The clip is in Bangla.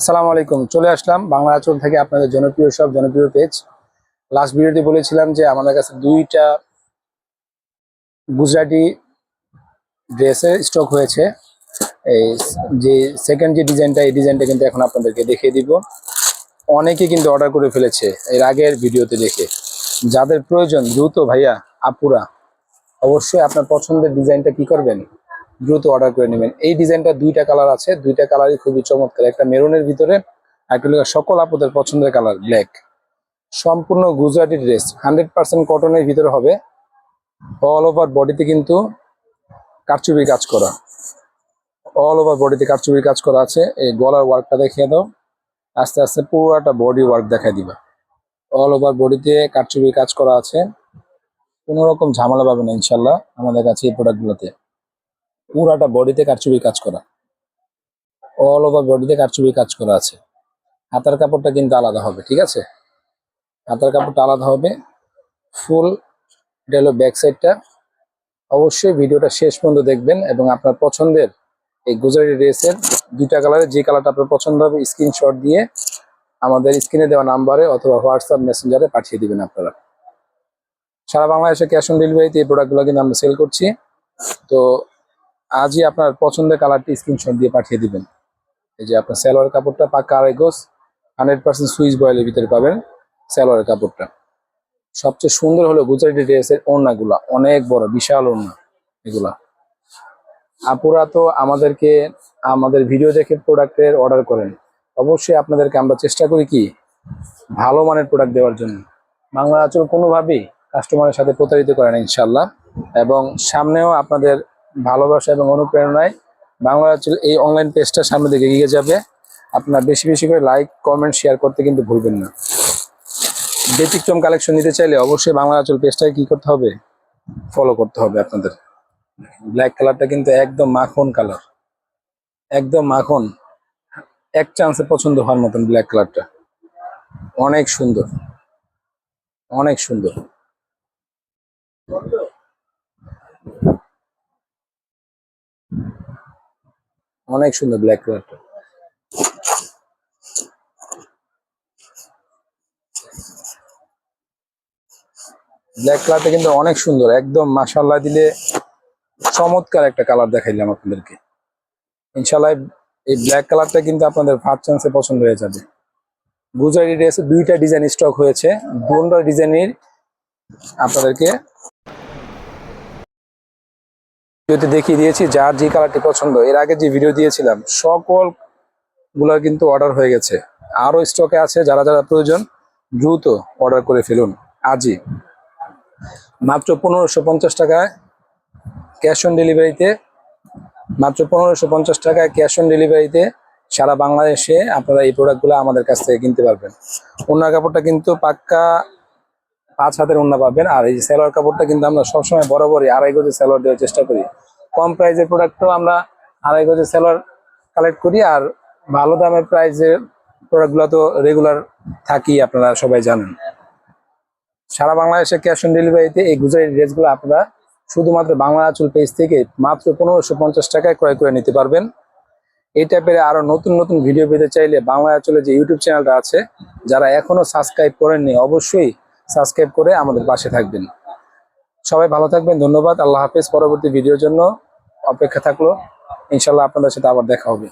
আসসালামু আলাইকুম। চলে আসলাম বাংলা আচল থেকে আপনাদের জনপ্রিয় সব জনপ্রিয় পেজ লাস্ট ভিডিওতে বলেছিলাম যে আমাদের কাছে দুইটা গুজরাটি ড্রেসের স্টক হয়েছে। এই যে সেকেন্ড যে ডিজাইনটা এই ডিজাইনটা কিন্তু এখন আপনাদেরকে দেখিয়ে দিব। অনেকে কিন্তু অর্ডার করে ফেলেছে এর আগের ভিডিওতে দেখে। যাদের প্রয়োজন, দ্রুত ভাইয়া, আপুরা, অবশ্যই আপনার পছন্দের ডিজাইনটা কি করবেন? দ্রুত অর্ডার করে নেবেন। এই ডিজাইনটা দুইটা কালার আছে, দুইটা কালারই খুবই চমৎকার। একটা মেরুনের ভিতরে একটা সকল আপুদের পছন্দের কালার ব্ল্যাক সম্পূর্ণ গুজরাটি ড্রেস হান্ড্রেড পার্সেন্ট কটনের ভিতরে হবে। অল ওভার বডিতে কিন্তু কারচুপির কাজ করা। অল ওভার বডিতে কারচুপির কাজ করা আছে। এই গলার ওয়ার্কটা দেখিয়ে দাও। আস্তে আস্তে পুরোটা বডি ওয়ার্ক দেখাই দিবা। অল ওভার বডিতে কারচুপির কাজ করা আছে। কোনো রকম ঝামেলা পাবে না, ইনশাল্লাহ, আমাদের কাছে এই প্রোডাক্টগুলোতে পুরাটা বডিতে কারচুপি কাজ করা। অল ওভার বডিতে কারচুপি কাজ করা আছে। হাতার কাপড়টা কিন্তু আলাদা হবে, ঠিক আছে? হাতার কাপড়টা আলাদা হবে। ফুল এটা হলো ব্যাক সাইডটা অবশ্যই ভিডিওটা শেষ পর্যন্ত দেখবেন এবং আপনার পছন্দের এই গুজরাটি ড্রেসের দুইটা কালারে যে কালারটা আপনার পছন্দ হবে স্ক্রিনশট দিয়ে আমাদের স্ক্রিনে দেওয়া নাম্বারে অথবা হোয়াটসঅ্যাপ মেসেঞ্জারে পাঠিয়ে দিবেন আপনারা। সারা বাংলাদেশে ক্যাশ অন ডেলিভারিতে এই প্রোডাক্টগুলো কিন্তু আমরা সেল করছি। তো আজই আপনার পছন্দের কালারটি স্ক্রিনশট দিয়ে পাঠিয়ে দিবেন। এই যে আপনার সালোয়ার কাপড়টা পাক্কা আড়াই গোস হান্ড্রেড পার্সেন্ট সুইচ বয়েলের ভিতরে পাবেন সালোয়ার কাপড়টা। সবচেয়ে সুন্দর হলো গুজরাটি ড্রেসের ওড়নাগুলা, অনেক বড়, বিশাল ওড়না এগুলা। আপুরা তো আমাদেরকে, আমাদের ভিডিও দেখে প্রোডাক্টের অর্ডার করেন। অবশ্যই আপনাদেরকে আমরা চেষ্টা করি কি, ভালো মানের প্রোডাক্ট দেওয়ার জন্য। বাংলা আচরণ কোনোভাবেই কাস্টমারের সাথে প্রতারিত করেন ইনশাল্লাহ এবং সামনেও আপনাদের ভালোবাসা এবং অনুপ্রেরণায় বাংলা এই অনলাইন পেজটা সামনে দিকে এগিয়ে যাবে। আপনার বেশি বেশি করে লাইক কমেন্ট শেয়ার করতে কিন্তু ভুলবেন না। ব্যতিক্রম কালেকশন নিতে চাইলে অবশ্যই বাংলা আচল পেজটাকে কি করতে হবে? ফলো করতে হবে আপনাদের। ব্ল্যাক কালারটা কিন্তু একদম মাখন কালার একদম মাখন। এক চান্সে পছন্দ হওয়ার মতন ব্ল্যাক কালারটা অনেক সুন্দর। অনেক সুন্দর। অনেক সুন্দর ব্ল্যাক কালারটা ব্ল্যাক কালারটা কিন্তু অনেক সুন্দর, একদম মাসাল্লাহ দিলে চমৎকার একটা কালার দেখাইলাম আপনাদেরকে। ইনশাল্লাহ এই ব্ল্যাক কালারটা কিন্তু আপনাদের ফার্স্ট চান্সে পছন্দ হয়ে যাবে। গুজরাটি ড্রেসে দুইটা ডিজাইন স্টক হয়েছে, দুটা ডিজাইনের আপনাদেরকে ভিডিওতে দেখিয়ে দিয়েছি, যার যে কালারটি পছন্দ। এর আগে যে ভিডিও দিয়েছিলাম, সকলগুলা কিন্তু অর্ডার হয়ে গেছে। আরও স্টকে আছে, যারা যারা প্রয়োজন, দ্রুত অর্ডার করে ফেলুন। আজই মাত্র পনেরোশো পঞ্চাশ টাকায় ক্যাশ অন ডেলিভারিতে মাত্র পনেরোশো পঞ্চাশ টাকায় ক্যাশ অন ডেলিভারিতে সারা বাংলাদেশে আপনারা এই প্রোডাক্টগুলো আমাদের কাছ থেকে কিনতে পারবেন। ওনার কাপড়টা কিন্তু পাক্কা পাঁচ হাতের ওন্না পাবেন। আর এই সেলোয়ার কাপড়টা কিন্তু আমরা সবসময় বরাবরই আড়াই গজে সেলোয়ার দেওয়ার চেষ্টা করি। কম প্রাইজের প্রোডাক্টও আমরা আড়াই গজে সেলোয়ার কালেক্ট করি আর ভালো দামের প্রাইজের প্রোডাক্টগুলো তো রেগুলার থাকি, আপনারা সবাই জানেন। সারা বাংলাদেশে ক্যাশ অন ডেলিভারিতে এই গুজরাটি ড্রেসগুলো আপনারা শুধুমাত্র বাংলা আঁচল পেজ থেকে মাত্র পনেরোশো পঞ্চাশ টাকায় ক্রয় করে নিতে পারবেন। এই টাইপের আরও নতুন নতুন ভিডিও পেতে চাইলে বাংলা আঁচলের যে ইউটিউব চ্যানেলটা আছে, যারা এখনও সাবস্ক্রাইব করেননি, অবশ্যই সাবস্ক্রাইব করে আমাদের পাশে থাকবেন। সবাই ভালো থাকবেন, ধন্যবাদ, আল্লাহ হাফিজ। পরবর্তী ভিডিওর জন্য অপেক্ষা থাকল। ইনশাল্লাহ আপনাদের সাথে আবার দেখা হবে।